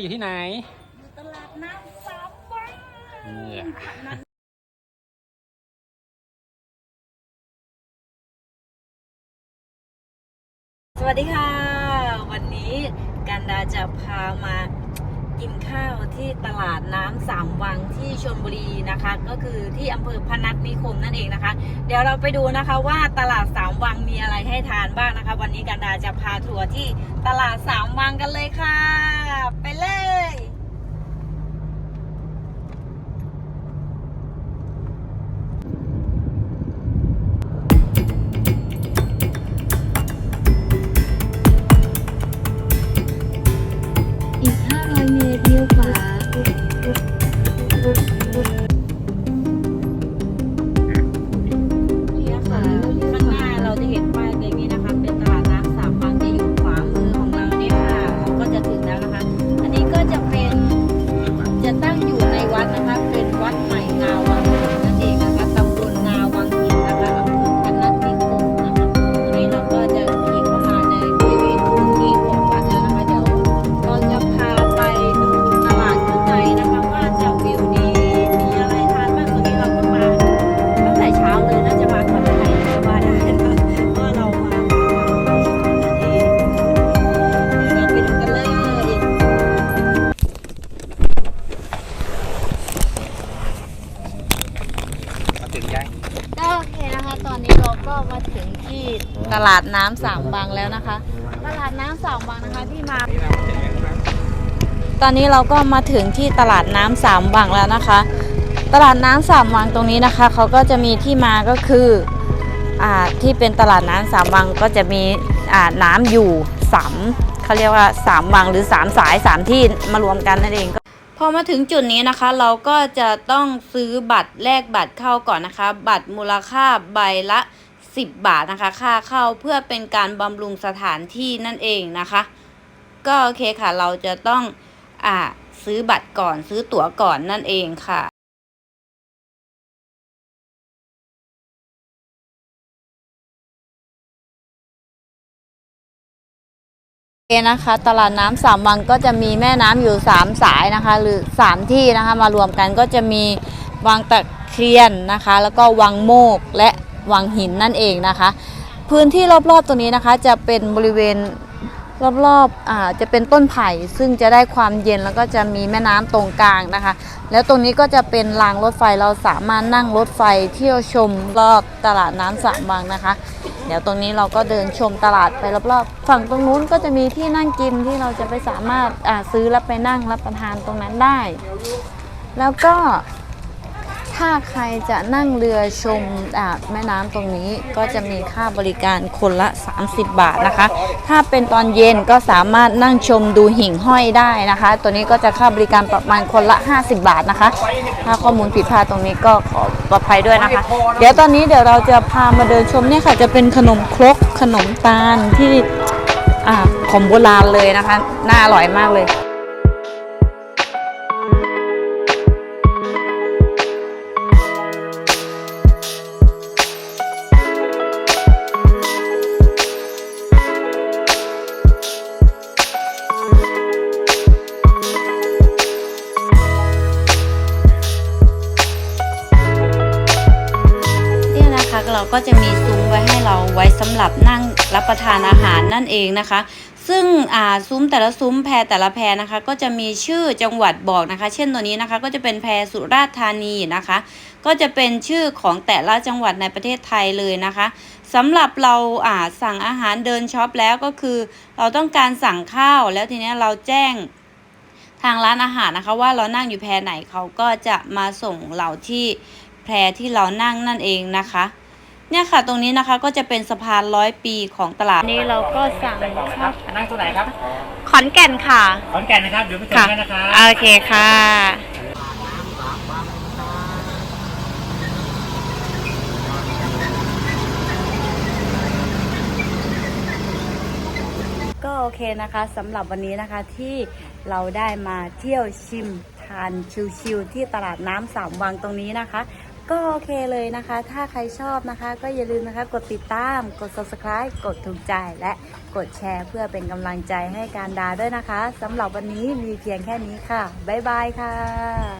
อยู่ที่ไหนตลาดน้ำสามวังเนี่ยสวัสดีค่ะ วันนี้กันดาจะพามา กินข้าวที่ตลาดน้ำสามวังที่ชลบุรีนะคะ ก็คือที่อำเภอพนัสนิคมนั่นเองนะคะ เดี๋ยวเราไปดูนะคะว่าตลาดสามวังมีอะไรให้ทานบ้างนะคะ วันนี้กันดาจะพาทัวร์ที่ตลาดสามวังกันเลยค่ะ ไปเลย อนนี้เราก็มาถึงที่ตลาดน้ำสามบางแล้วนะคะ ตลาดน้ำสามบางนะคะที่มา ตอนนี้เราก็มาถึงที่ตลาดน้ำสามวังแล้วนะคะ ตลาดน้ำสามวังตรงนี้นะคะเขาก็จะมีที่มาก็คืออ่าที่เป็นตลาดน้ำสามวังก็จะมีอ่าน้ำอยู่สามเขาเรียกว่าสามวังหรือสามสายสามที่มารวมกันนั่นเองก็ พอมาถึงจุดนี้นะคะ เราก็จะต้องซื้อบัตรแลกบัตรเข้าก่อนนะคะ บัตรมูลค่าใบละ 10 บาทนะคะ ค่าเข้าเพื่อเป็นการบำรุงสถานที่นั่นเองนะคะ ก็โอเคค่ะ เราจะต้องอ่าซื้อบัตรก่อนซื้อตั๋วก่อนนั่นเองค่ะ นะคะตลาดน้ำสามวังก็จะมีแม่น้ำอยู่3สายนะคะ หรือ3ที่นะคะมารวมกันก็จะมีวังตะเคียนนะคะ แล้วก็วังโมกและวังหินนั่นเองนะคะ พื้นที่รอบๆตรงนี้นะคะ จะเป็นบริเวณรอบๆอ่าจะเป็นต้นไผ่ซึ่งจะได้ความเย็นแล้วก็จะมีแม่น้ำตรงกลางนะคะ แล้วตรงนี้ก็จะเป็นรางรถไฟเราสามารถนั่งรถไฟเที่ยวชมรอบตลาดน้ำสามวังนะคะ เดี๋ยวตรงนี้เราก็เดินชมตลาดไปรอบๆ ฝั่งตรงนู้นก็จะมีที่นั่งกินที่เราจะไปสามารถซื้อแล้วไปนั่งรับประทานตรงนั้นได้ แล้วก็ ถ้าใครจะนั่งเรือชมอ่าแม่น้ำตรงนี้ก็จะมีค่าบริการคนละ 30 บาทนะคะ ถ้าเป็นตอนเย็นก็สามารถนั่งชมดูหิ่งห้อยได้นะคะ ตัวนี้ก็จะค่าบริการประมาณคนละ 50 บาทนะคะ ถ้าข้อมูลผิดพลาดตรงนี้ก็ขอปลอดภัยด้วยนะคะ เดี๋ยวตอนนี้เดี๋ยวเราจะพามาเดินชมเนี่ยค่ะ จะเป็นขนมครกขนมตาลที่อ่าของโบราณเลยนะคะ น่าอร่อยมากเลย เราก็จะมีซุ้มไว้ให้เราไว้สำหรับนั่งรับประทานอาหารนั่นเองนะคะ ซึ่งอ่าซุ้มแต่ละซุ้มแพรแต่ละแพรนะคะ ก็จะมีชื่อจังหวัดบอกนะคะ เช่นตัวนี้นะคะ ก็จะเป็นแพรสุราษฎร์ธานีนะคะ ก็จะเป็นชื่อของแต่ละจังหวัดในประเทศไทยเลยนะคะสำหรับเราอ่าสั่งอาหารเดินช็อปแล้วก็คือ เราต้องการสั่งข้าวแล้วทีนี้เราแจ้งทางร้านอาหารนะคะว่าเรานั่งอยู่แพรไหนเขาก็จะมาส่งเราที่แพรที่เรานั่งนั่นเองนะคะ เนี่ยค่ะ ตรงนี้นะคะก็จะเป็นสะพานร้อยปีของตลาด นี้เราก็สั่งข้าวนั่งตัวไหนครับ ขอนแก่นค่ะขอนแก่นนะครับ เดี๋ยวไปส่งค่ะกันนะครับ โอเคค่ะ ก็โอเคนะคะสำหรับวันนี้นะคะที่เราได้มาเที่ยวชิมทานชิวๆที่ตลาดน้ำสามวังตรงนี้นะคะ ก็โอเคเลยนะคะ ถ้าใครชอบนะคะ ก็อย่าลืมนะคะ กดติดตาม กด subscribe กดถูกใจ และกดแชร์เพื่อเป็นกำลังใจให้การดาด้วยนะคะสำหรับวันนี้มีเพียงแค่นี้ค่ะ บ๊ายบายค่ะ